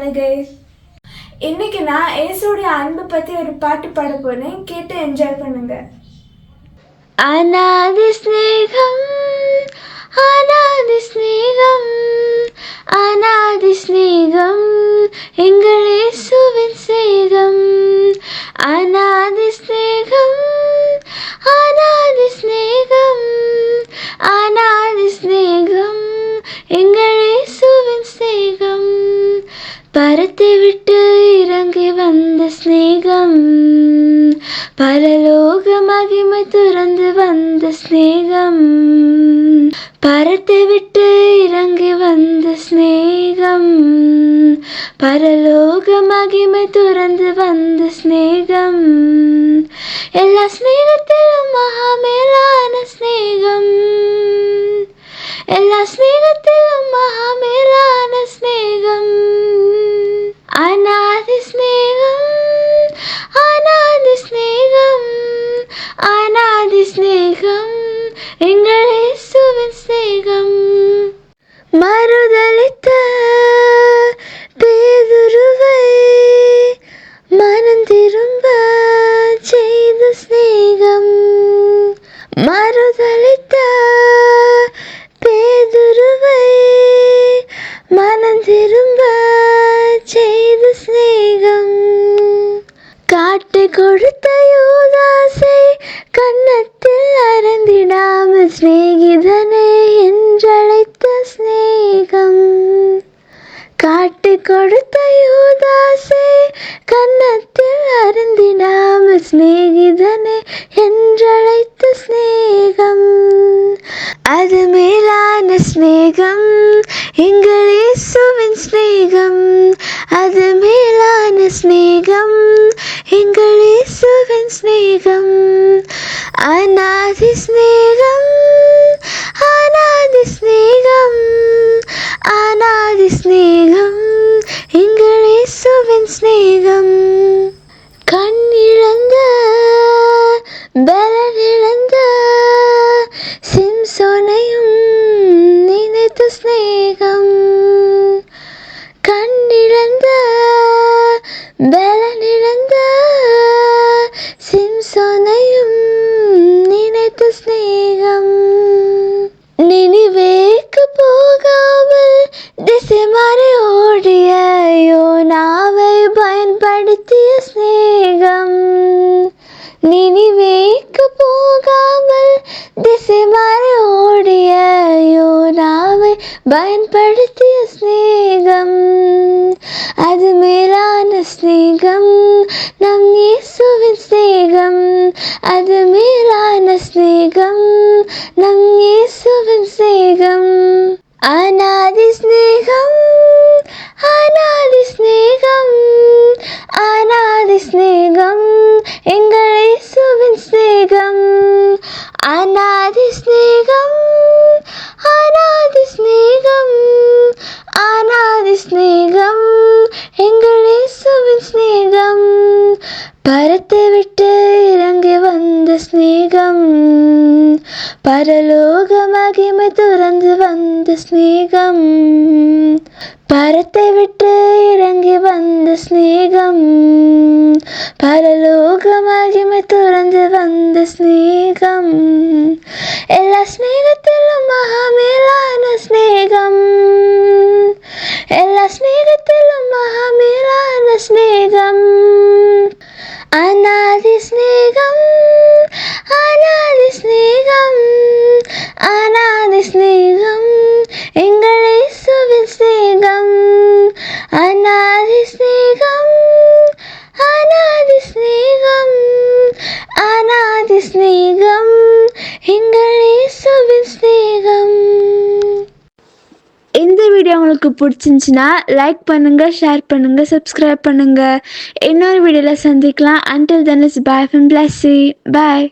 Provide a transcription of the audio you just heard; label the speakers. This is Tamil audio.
Speaker 1: மை இன்னைக்கு நான் ஏசுடைய அன்பு பற்றி ஒரு பாட்டு பாட போறேன். கேட்டு என்ஜாய் பண்ணுங்க. அநாதி ஸ்நேகம் பரத்தை விட்டு இறங்கி வந்த ஸ்நேகம் பரலோக மகிமை துறந்து வந்த ஸ்நேகம் பரத்தை விட்டு இறங்கி வந்த ஸ்நேகம் பரலோக மகிமை துறந்து வந்த ஸ்நேகம் எல்லா ஸ்நேகத்திலும் மகா மேலான ஸ்நேகம் எல்லா ஸ்நேகத்திலும் மகா மேலான ஸ்நேகம் காட்டு கொடுத்த யோதாசை கன்னத்தில் அறந்திடாமல் சிநேகிதனே என்றழைத்த சிநேகம். காட்டு கொடுத்த யோதாசை கன்னத்தில் அருந்திடாமல் சிநேகிதனே என்றழைத்த சிநேகம். அது மேலான சிநேகம் எங்கள் இயேசுவின் சிநேகம். அது மேலான சிநேகம் இயேசுவின் சிநேகம் அநாதி சிநேகம் அநாதி சிநேகம் அநாதி சிநேகம் எங்கள் இயேசுவின் சிநேகம் யோனாவை பயன்படுத்திய சிநேகம். நினைவேக்கு போகாமல் திசை மாறி ஓடிய யோனாவை பயன்படுத்திய சிநேகம். அது மேலான சிநேகம் நம் இயேசுவின் சிநேகம். அது மேலான சிநேகம் நம் இயேசுவின் சிநேகம். அநாதி சிநேகம். பரத்தை விட்டு இறங்கி வந்த ஸ்நேகம் பரலோக மகிமை துறந்து வந்த ஸ்நேகம் பரத்தை விட்டு இறங்கி வந்த ஸ்நேகம் பரலோக மகிமை துறந்து வந்த ஸ்நேகம் எல்லா ஸ்நேகத்திலும் மகா மேலான ஸ்நேகம் எல்லா ஸ்நேகத்திலும் மகா மேலான ஸ்நேகம் அநாதி ஸ்நேகம் அநாதி ஸ்நேகம் அநாதி ஸ்நேகம் உங்களுக்கு பிடிச்சிருந்துச்சின்னா லைக் பண்ணுங்கள் ஷேர் பண்ணுங்கள் சப்ஸ்கிரைப் பண்ணுங்கள் இன்னொரு வீடியோவில் சந்திக்கலாம். Until then is bye from Blessy bye